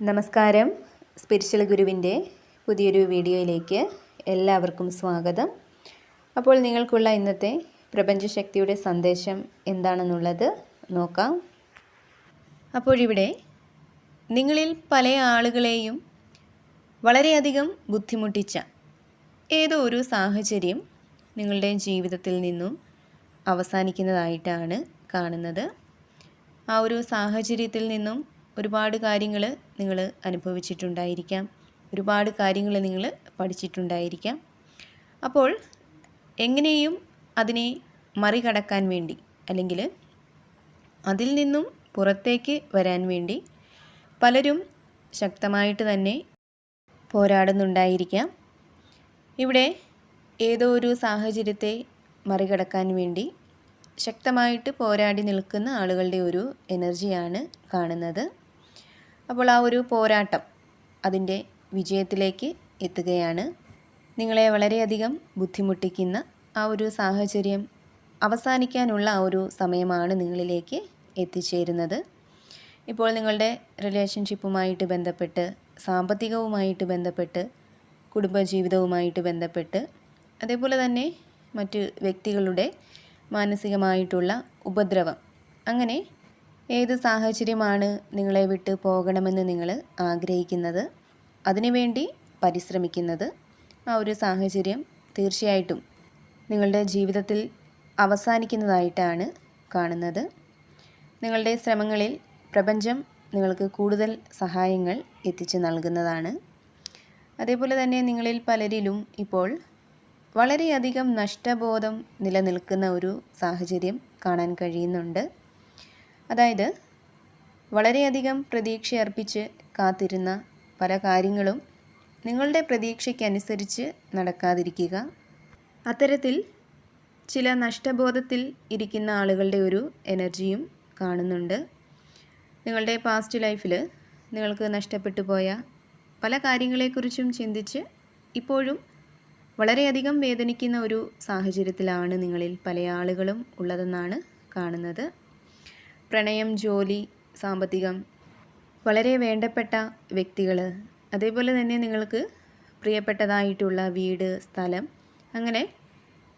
നമസ്കാരം. സ്പിരിച്വൽ ഗുരുവിന്റെ പുതിയൊരു വീഡിയോയിലേക്ക് എല്ലാവർക്കും സ്വാഗതം. അപ്പോൾ നിങ്ങൾക്കുള്ള ഇന്നത്തെ പ്രപഞ്ചശക്തിയുടെ സന്ദേശം എന്താണെന്നുള്ളത് നോക്കാം. അപ്പോഴിവിടെ നിങ്ങളിൽ പല ആളുകളെയും വളരെയധികം ബുദ്ധിമുട്ടിച്ച ഏതോ ഒരു സാഹചര്യം നിങ്ങളുടെ ജീവിതത്തിൽ നിന്നും അവസാനിക്കുന്നതായിട്ടാണ് കാണുന്നത്. ആ ഒരു സാഹചര്യത്തിൽ നിന്നും ഒരുപാട് കാര്യങ്ങൾ നിങ്ങൾ അനുഭവിച്ചിട്ടുണ്ടായിരിക്കാം. ഒരുപാട് കാര്യങ്ങൾ നിങ്ങൾ പഠിച്ചിട്ടുണ്ടായിരിക്കാം. അപ്പോൾ എങ്ങനെയും അതിനെ മറികടക്കാൻ വേണ്ടി അല്ലെങ്കിൽ അതിൽ നിന്നും പുറത്തേക്ക് വരാൻ വേണ്ടി പലരും ശക്തമായിട്ട് തന്നെ പോരാടുന്നുണ്ടായിരിക്കാം. ഇവിടെ ഏതോ ഒരു സാഹചര്യത്തെ മറികടക്കാൻ വേണ്ടി ശക്തമായിട്ട് പോരാടി നിൽക്കുന്ന ആളുകളുടെ ഒരു എനർജിയാണ് കാണുന്നത്. അപ്പോൾ ആ ഒരു പോരാട്ടം അതിന്റെ വിജയത്തിലേക്ക് എത്തുകയാണ്. നിങ്ങളെ വളരെയധികം ബുദ്ധിമുട്ടിക്കുന്ന ആ ഒരു സാഹചര്യം അവസാനിക്കാനുള്ള ആ ഒരു സമയമാണ് നിങ്ങളിലേക്ക് എത്തിച്ചേരുന്നത്. ഇപ്പോൾ നിങ്ങളുടെ റിലേഷൻഷിപ്പുമായിട്ട് ബന്ധപ്പെട്ട് സാമ്പത്തികവുമായിട്ട് ബന്ധപ്പെട്ട് കുടുംബജീവിതവുമായിട്ട് ബന്ധപ്പെട്ട് അതേപോലെ തന്നെ മറ്റ് വ്യക്തികളുടെ മാനസികമായിട്ടുള്ള ഉപദ്രവം അങ്ങനെ ഏത് സാഹചര്യമാണ് നിങ്ങളെ വിട്ട് പോകണമെന്ന് നിങ്ങൾ ആഗ്രഹിക്കുന്നത്? അതിനുവേണ്ടി പരിശ്രമിക്കുന്നത് ആ ഒരു സാഹചര്യം തീർച്ചയായിട്ടും നിങ്ങളുടെ ജീവിതത്തിൽ അവസാനിക്കുന്നതായിട്ടാണ് കാണുന്നത്. നിങ്ങളുടെ ശ്രമങ്ങളിൽ പ്രപഞ്ചം നിങ്ങൾക്ക് കൂടുതൽ സഹായങ്ങൾ എത്തിച്ചു നൽകുന്നതാണ്. അതേപോലെ തന്നെ നിങ്ങളിൽ പലരിലും ഇപ്പോൾ വളരെയധികം നഷ്ടബോധം നിലനിൽക്കുന്ന ഒരു സാഹചര്യം കാണാൻ കഴിയുന്നുണ്ട്. അതായത് വളരെയധികം പ്രതീക്ഷയർപ്പിച്ച് കാത്തിരുന്ന പല കാര്യങ്ങളും നിങ്ങളുടെ പ്രതീക്ഷയ്ക്കനുസരിച്ച് നടക്കാതിരിക്കുക. അത്തരത്തിൽ ചില നഷ്ടബോധത്തിൽ ഇരിക്കുന്ന ആളുകളുടെ ഒരു എനർജിയും കാണുന്നുണ്ട്. നിങ്ങളുടെ പാസ്റ്റ് ലൈഫിൽ നിങ്ങൾക്ക് നഷ്ടപ്പെട്ടു പോയ പല കാര്യങ്ങളെക്കുറിച്ചും ചിന്തിച്ച് ഇപ്പോഴും വളരെയധികം വേദനിക്കുന്ന ഒരു സാഹചര്യത്തിലാണ് നിങ്ങളിൽ പല ആളുകളും ഉള്ളതെന്നാണ് കാണുന്നത്. പ്രണയം ജോലി സാമ്പത്തികം വളരെ വേണ്ടപ്പെട്ട വ്യക്തികൾ അതേപോലെ തന്നെ നിങ്ങൾക്ക് പ്രിയപ്പെട്ടതായിട്ടുള്ള വീട് സ്ഥലം അങ്ങനെ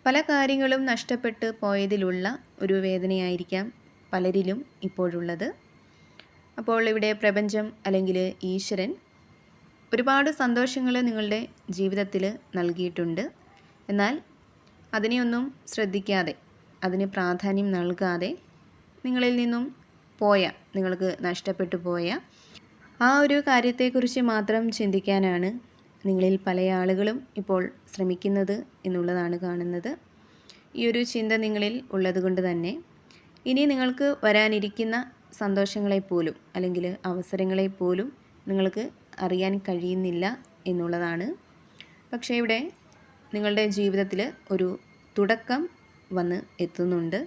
പല കാര്യങ്ങളും നഷ്ടപ്പെട്ട് പോയതിലുള്ള ഒരു വേദനയായിരിക്കാം പലരിലും ഇപ്പോഴുള്ളത്. അപ്പോൾ ഇവിടെ പ്രപഞ്ചം അല്ലെങ്കിൽ ഈശ്വരൻ ഒരുപാട് സന്തോഷങ്ങൾ നിങ്ങളുടെ ജീവിതത്തിൽ നൽകിയിട്ടുണ്ട്. എന്നാൽ അതിനെയൊന്നും ശ്രദ്ധിക്കാതെ അതിന് പ്രാധാന്യം നൽകാതെ നിങ്ങളിൽ നിന്നും പോയ നിങ്ങൾക്ക് നഷ്ടപ്പെട്ടു പോയ ആ ഒരു കാര്യത്തെക്കുറിച്ച് മാത്രം ചിന്തിക്കാനാണ് നിങ്ങളിൽ പല ആളുകളും ഇപ്പോൾ ശ്രമിക്കുന്നത് എന്നുള്ളതാണ് കാണുന്നത്. ഈ ഒരു ചിന്ത നിങ്ങളിൽ ഉള്ളതുകൊണ്ട് തന്നെ ഇനി നിങ്ങൾക്ക് വരാനിരിക്കുന്ന സന്തോഷങ്ങളെപ്പോലും അല്ലെങ്കിൽ അവസരങ്ങളെപ്പോലും നിങ്ങൾക്ക് അറിയാൻ കഴിയുന്നില്ല എന്നുള്ളതാണ്. പക്ഷേ ഇവിടെ നിങ്ങളുടെ ജീവിതത്തിൽ ഒരു തുടക്കം വന്ന് എത്തുന്നുണ്ട്.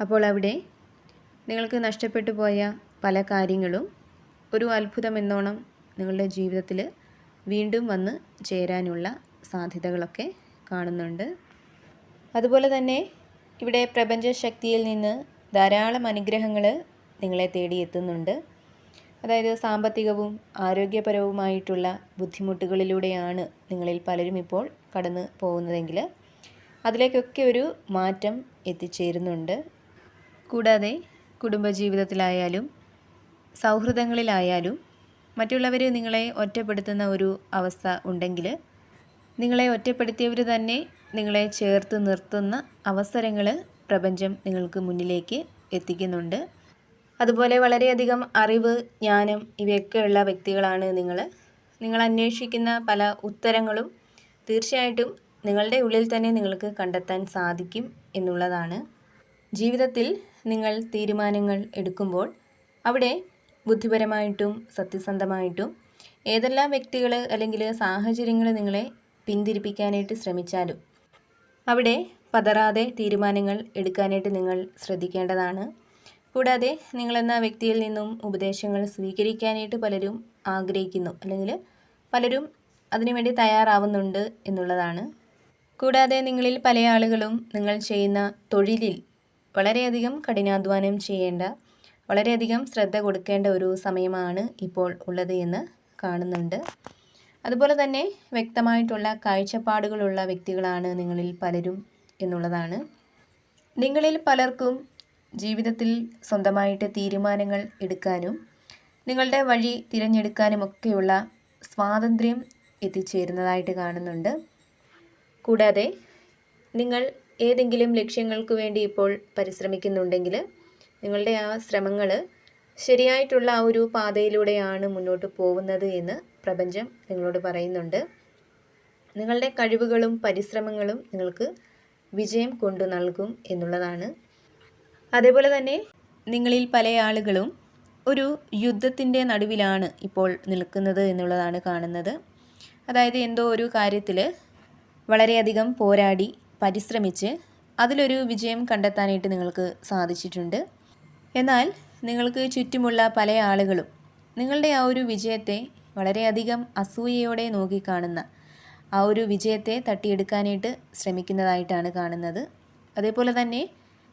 അപ്പോൾ അവിടെ നിങ്ങൾക്ക് നഷ്ടപ്പെട്ടു പോയ പല കാര്യങ്ങളും ഒരു അത്ഭുതമെന്നോണം നിങ്ങളുടെ ജീവിതത്തിൽ വീണ്ടും വന്ന് ചേരാനുള്ള സാധ്യതകളൊക്കെ കാണുന്നുണ്ട്. അതുപോലെ തന്നെ ഇവിടെ പ്രപഞ്ചശക്തിയിൽ നിന്ന് ധാരാളം അനുഗ്രഹങ്ങൾ നിങ്ങളെ തേടി എത്തുന്നുണ്ട്. അതായത് സാമ്പത്തികവും ആരോഗ്യപരവുമായിട്ടുള്ള ബുദ്ധിമുട്ടുകളിലൂടെയാണ് നിങ്ങളിൽ പലരും ഇപ്പോൾ കടന്നു പോകുന്നതെങ്കിൽ അതിലേക്കൊക്കെ ഒരു മാറ്റം എത്തിച്ചേരുന്നുണ്ട്. കൂടാതെ കുടുംബജീവിതത്തിലായാലും സൗഹൃദങ്ങളിലായാലും മറ്റുള്ളവർ നിങ്ങളെ ഒറ്റപ്പെടുത്തുന്ന ഒരു അവസ്ഥ ഉണ്ടെങ്കിൽ നിങ്ങളെ ഒറ്റപ്പെടുത്തിയവർ തന്നെ നിങ്ങളെ ചേർത്ത് നിർത്തുന്ന അവസരങ്ങൾ പ്രപഞ്ചം നിങ്ങൾക്ക് മുന്നിലേക്ക് എത്തിക്കുന്നുണ്ട്. അതുപോലെ വളരെയധികം അറിവ് ജ്ഞാനം ഇവയൊക്കെയുള്ള വ്യക്തികളാണ് നിങ്ങൾ നിങ്ങൾ അന്വേഷിക്കുന്ന പല ഉത്തരങ്ങളും തീർച്ചയായിട്ടും നിങ്ങളുടെ ഉള്ളിൽ തന്നെ നിങ്ങൾക്ക് കണ്ടെത്താൻ സാധിക്കും എന്നുള്ളതാണ്. ജീവിതത്തിൽ നിങ്ങൾ തീരുമാനങ്ങൾ എടുക്കുമ്പോൾ അവിടെ ബുദ്ധിപരമായിട്ടും സത്യസന്ധമായിട്ടും ഏതെല്ലാം വ്യക്തികൾ അല്ലെങ്കിൽ സാഹചര്യങ്ങൾ നിങ്ങളെ പിന്തിരിപ്പിക്കാനായിട്ട് ശ്രമിച്ചാലും അവിടെ പതറാതെ തീരുമാനങ്ങൾ എടുക്കാനായിട്ട് നിങ്ങൾ ശ്രദ്ധിക്കേണ്ടതാണ്. കൂടാതെ നിങ്ങളെന്ന വ്യക്തിയിൽ നിന്നും ഉപദേശങ്ങൾ സ്വീകരിക്കാനായിട്ട് പലരും ആഗ്രഹിക്കുന്നു അല്ലെങ്കിൽ പലരും അതിനുവേണ്ടി തയ്യാറാവുന്നുണ്ട് എന്നുള്ളതാണ്. കൂടാതെ നിങ്ങളിൽ പല ആളുകളും നിങ്ങൾ ചെയ്യുന്ന തൊഴിലിൽ വളരെയധികം കഠിനാധ്വാനം ചെയ്യേണ്ട വളരെയധികം ശ്രദ്ധ കൊടുക്കേണ്ട ഒരു സമയമാണ് ഇപ്പോൾ ഉള്ളത് എന്ന് കാണുന്നുണ്ട്. അതുപോലെ തന്നെ വ്യക്തമായിട്ടുള്ള കാഴ്ചപ്പാടുകളുള്ള വ്യക്തികളാണ് നിങ്ങളിൽ പലരും എന്നുള്ളതാണ്. നിങ്ങളിൽ പലർക്കും ജീവിതത്തിൽ സ്വന്തമായിട്ട് തീരുമാനങ്ങൾ എടുക്കാനും നിങ്ങളുടെ വഴി തിരഞ്ഞെടുക്കാനും ഒക്കെയുള്ള സ്വാതന്ത്ര്യം എത്തിച്ചേരുന്നതായിട്ട് കാണുന്നുണ്ട്. കൂടാതെ നിങ്ങൾ ഏതെങ്കിലും ലക്ഷ്യങ്ങൾക്ക് വേണ്ടി ഇപ്പോൾ പരിശ്രമിക്കുന്നുണ്ടെങ്കിൽ നിങ്ങളുടെ ആ ശ്രമങ്ങൾ ശരിയായിട്ടുള്ള ആ ഒരു പാതയിലൂടെയാണ് മുന്നോട്ട് പോകുന്നത് എന്ന് പ്രപഞ്ചം നിങ്ങളോട് പറയുന്നുണ്ട്. നിങ്ങളുടെ കഴിവുകളും പരിശ്രമങ്ങളും നിങ്ങൾക്ക് വിജയം കൊണ്ടു നൽകും എന്നുള്ളതാണ്. അതേപോലെ തന്നെ നിങ്ങളിൽ പല ആളുകളും ഒരു യുദ്ധത്തിന്റെ നടുവിലാണ് ഇപ്പോൾ നിൽക്കുന്നത് എന്നുള്ളതാണ് കാണുന്നത്. അതായത് എന്തോ ഒരു കാര്യത്തിൽ വളരെയധികം പോരാടി പരിശ്രമിച്ച് അതിലൊരു വിജയം കണ്ടെത്താനായിട്ട് നിങ്ങൾക്ക് സാധിച്ചിട്ടുണ്ട്. എന്നാൽ നിങ്ങൾക്ക് ചുറ്റുമുള്ള പല ആളുകളും നിങ്ങളുടെ ആ ഒരു വിജയത്തെ വളരെയധികം അസൂയയോടെ നോക്കിക്കാണുന്ന ആ ഒരു വിജയത്തെ തട്ടിയെടുക്കാനായിട്ട് ശ്രമിക്കുന്നതായിട്ടാണ് കാണുന്നത്. അതേപോലെ തന്നെ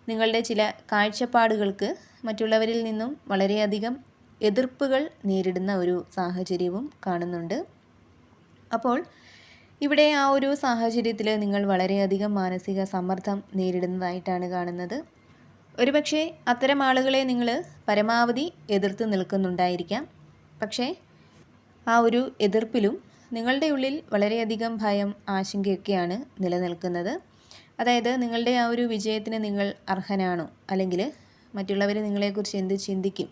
നിങ്ങളുടെ ചില കാഴ്ചപ്പാടുകൾക്ക് മറ്റുള്ളവരിൽ നിന്നും വളരെയധികം എതിർപ്പുകൾ നേരിടുന്ന ഒരു സാഹചര്യവും കാണുന്നുണ്ട്. അപ്പോൾ ഇവിടെ ആ ഒരു സാഹചര്യത്തിൽ നിങ്ങൾ വളരെയധികം മാനസിക സമ്മർദ്ദം നേരിടുന്നതായിട്ടാണ് കാണുന്നത്. ഒരുപക്ഷെ അത്തരം ആളുകളെ നിങ്ങൾ പരമാവധി എതിർത്ത് നിൽക്കുന്നുണ്ടായിരിക്കാം. പക്ഷേ ആ ഒരു എതിർപ്പിലും നിങ്ങളുടെ ഉള്ളിൽ വളരെയധികം ഭയം ആശങ്കയൊക്കെയാണ് നിലനിൽക്കുന്നത്. അതായത് നിങ്ങളുടെ ആ ഒരു വിജയത്തിന് നിങ്ങൾ അർഹനാണോ? അല്ലെങ്കിൽ മറ്റുള്ളവർ നിങ്ങളെക്കുറിച്ച് എന്ത് ചിന്തിക്കും?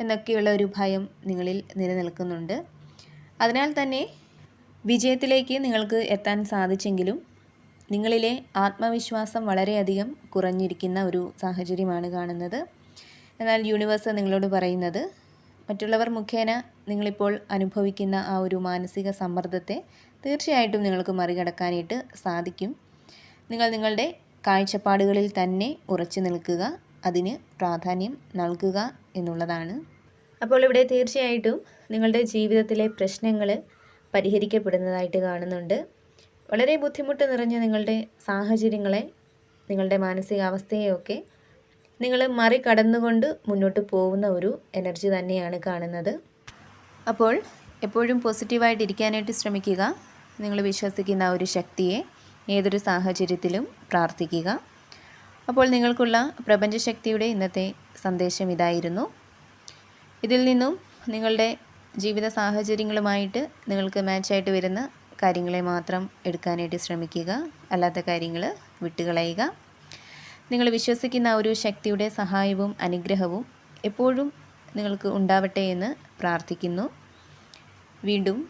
എന്നൊക്കെയുള്ള ഒരു ഭയം നിങ്ങളിൽ നിലനിൽക്കുന്നുണ്ട്. അതിനാൽ തന്നെ വിജയത്തിലേക്ക് നിങ്ങൾക്ക് എത്താൻ സാധിച്ചെങ്കിലും നിങ്ങളിലെ ആത്മവിശ്വാസം വളരെയധികം കുറഞ്ഞിരിക്കുന്ന ഒരു സാഹചര്യമാണ് കാണുന്നത്. എന്നാൽ യൂണിവേഴ്സ് നിങ്ങളോട് പറയുന്നത് മറ്റുള്ളവർ മുഖേന നിങ്ങളിപ്പോൾ അനുഭവിക്കുന്ന ആ ഒരു മാനസിക സമ്മർദ്ദത്തെ തീർച്ചയായിട്ടും നിങ്ങൾക്ക് മറികടക്കാനായിട്ട് സാധിക്കും. നിങ്ങൾ നിങ്ങളുടെ കാഴ്ചപ്പാടുകളിൽ തന്നെ ഉറച്ചു നിൽക്കുക അതിന് പ്രാധാന്യം നൽകുക എന്നുള്ളതാണ്. അപ്പോൾ ഇവിടെ തീർച്ചയായിട്ടും നിങ്ങളുടെ ജീവിതത്തിലെ പ്രശ്നങ്ങൾ പരിഹരിക്കപ്പെടുന്നതായിട്ട് കാണുന്നുണ്ട്. വളരെ ബുദ്ധിമുട്ട് നിറഞ്ഞ നിങ്ങളുടെ സാഹചര്യങ്ങളെ നിങ്ങളുടെ മാനസികാവസ്ഥയെയൊക്കെ നിങ്ങൾ മറികടന്നുകൊണ്ട് മുന്നോട്ട് പോകുന്ന ഒരു എനർജി തന്നെയാണ് കാണുന്നത്. അപ്പോൾ എപ്പോഴും പോസിറ്റീവായിട്ട് ഇരിക്കാനായിട്ട് ശ്രമിക്കുക. നിങ്ങൾ വിശ്വസിക്കുന്ന ഒരു ശക്തിയെ ഏതൊരു സാഹചര്യത്തിലും പ്രാർത്ഥിക്കുക. അപ്പോൾ നിങ്ങൾക്കുള്ള പ്രപഞ്ചശക്തിയുടെ ഇന്നത്തെ സന്ദേശം ഇതായിരുന്നു. ഇതിൽ നിന്നും നിങ്ങളുടെ ജീവിത സാഹചര്യങ്ങളുമായിട്ട് നിങ്ങൾക്ക് മാച്ചായിട്ട് വരുന്ന കാര്യങ്ങളെ മാത്രം എടുക്കാനായിട്ട് ശ്രമിക്കുക. അല്ലാത്ത കാര്യങ്ങൾ വിട്ടുകളയുക. നിങ്ങൾ വിശ്വസിക്കുന്ന ഒരു ശക്തിയുടെ സഹായവും അനുഗ്രഹവും എപ്പോഴും നിങ്ങൾക്ക് ഉണ്ടാവട്ടെ എന്ന് പ്രാർത്ഥിക്കുന്നു. വീണ്ടും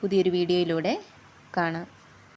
പുതിയൊരു വീഡിയോയിലൂടെ കാണാം.